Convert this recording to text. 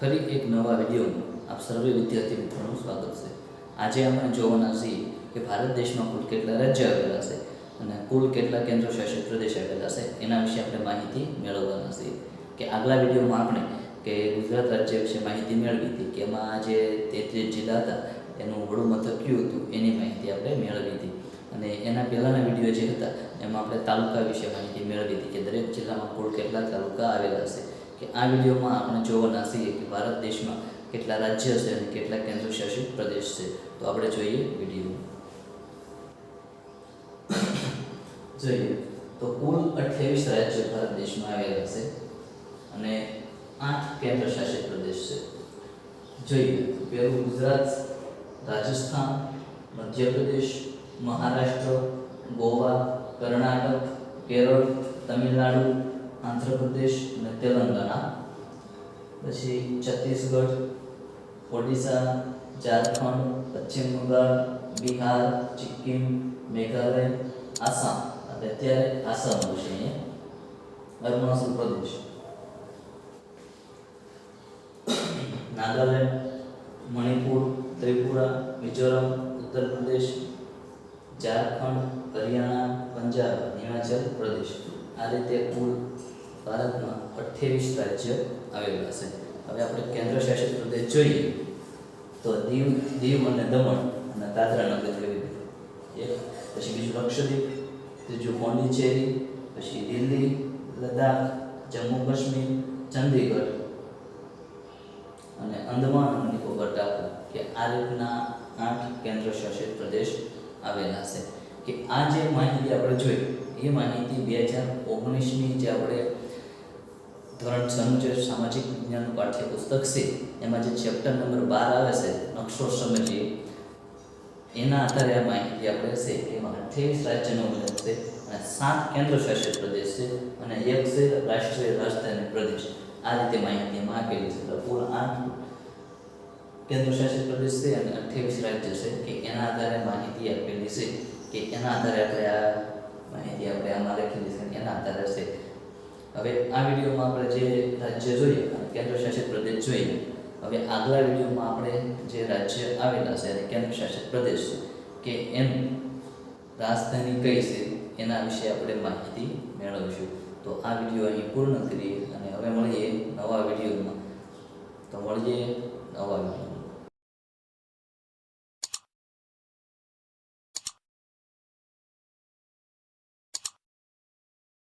ફરી એક નવા વિડીયોમાં આપ સર્વે વિદ્યાર્થી મિત્રોનું સ્વાગત છે. આજે આપણે જોવાના છીએ કે ભારત દેશમાં કુલ કેટલા રાજ્ય આવેલા છે અને કુલ કેટલા કેન્દ્ર શાસિત પ્રદેશ આવેલા છે. એના વિશે આપણે માહિતી મેળવવાના છીએ. કે આગલા વિડીયોમાં આપણે કે ગુજરાત રાજ્ય વિશે માહિતી મેળવી હતી કે એમાં જે તેત્રીસ જિલ્લા હતા, એનું વડું મથક કયું હતું, એની માહિતી આપણે મેળવી હતી. અને એના પહેલાંના વીડિયો જે હતા, એમાં આપણે તાલુકા વિશે માહિતી મેળવી હતી કે દરેક જિલ્લામાં કુલ કેટલા તાલુકા આવેલા છે. કે આ વિડીયોમાં આપણે જોવાના છીએ કે ભારત દેશમાં કેટલા રાજ્ય છે અને કેટલા કેન્દ્ર શાસિત પ્રદેશ છે. તો આપણે જોઈએ વીડિયો. જોઈએ. તો કુલ અઠ્યાવીસ રાજ્ય ભારત દેશમાં આવેલા છે અને આઠ કેન્દ્ર શાસિત પ્રદેશ છે. જોઈએ. પહેલું ગુજરાત, રાજસ્થાન, મધ્યપ્રદેશ, મહારાષ્ટ્ર, ગોવા, કર્ણાટક, કેરળ, તમિલનાડુ આંધ્રપ્રદેશ અને તેલંગાણા. પછી છત્તીસગઢ, ઓડિશા, ઝારખંડ, પશ્ચિમ બંગાળ, બિહાર, સિક્કિમ, મેઘાલય, આસામ. અને અત્યારે આસામ છે અરુણાચલ પ્રદેશ. નાગાલેન્ડ, મણિપુર, ત્રિપુરા, મિઝોરમ, ઉત્તર પ્રદેશ, ઝારખંડ, હરિયાણા, પંજાબ, હિમાચલ પ્રદેશ. આ રીતે કુલ ભારતમાં અઠ્યાવીસ રાજ્ય આવેલા છે. હવે આપણે કેન્દ્ર શાસિત પ્રદેશ જોઈએ તો દીવ દીવ અને દમણ અને દાદરા નગર હવેલી એક, પછી બીજું લક્ષદ્વીપ, ત્રીજું પોંડિચેરી પછી દિલ્હી, લદ્દાખ, જમ્મુ કાશ્મીર, ચંદીગઢ અને અંદમાન અને નિકોબર ટાપુ કે આ રીતના આઠ કેન્દ્ર શાસિત પ્રદેશ આવેલા છે. કે આ જે માહિતી આપણે જોઈ, એ માહિતી બે હજાર ઓગણીસની જે આપણે ધોરણ છનું જે સામાજિક વિજ્ઞાનનું પાઠ્યપુસ્તક છે, એમાં જે ચેપ્ટર નંબર બાર આવે છે નકશો સમજીએ, એના આધારે આ માહિતી આપણે છે, એમાં અઠ્યાવીસ રાજ્યનો ઉલ્લેખ છે, અને સાત કેન્દ્ર શાસિત પ્રદેશ છે, અને એક છે રાષ્ટ્રીય રાજધાની પ્રદેશ. આ રીતે માહિતી એમાં આપેલી છે. તો કુલ આઠ કેન્દ્ર શાસિત પ્રદેશ છે અને અઠ્યાવીસ રાજ્ય છે, કે એના આધારે માહિતી આપેલી છે, કે એના આધારે આપણે આ માહિતી આપણે આમાં લખેલી છે, એના આધારે છે. હવે આ વિડીયોમાં આપણે જે રાજ્ય જોઈએ કેન્દ્રશાસિત કેન્દ્ર શાસિત પ્રદેશ જોઈએ, હવે આગલા વિડીયોમાં આપણે જે રાજ્ય આવેલા છે અને કેન્દ્ર શાસિત પ્રદેશ કે એનું રાજધાની કઈ છે, એના વિશે આપણે માહિતી મેળવીશું. તો આ વીડિયો અહીં પૂર્ણ કરીએ અને હવે મળીએ નવા વિડીયોમાં. તો મળીએ નવા વીડિયો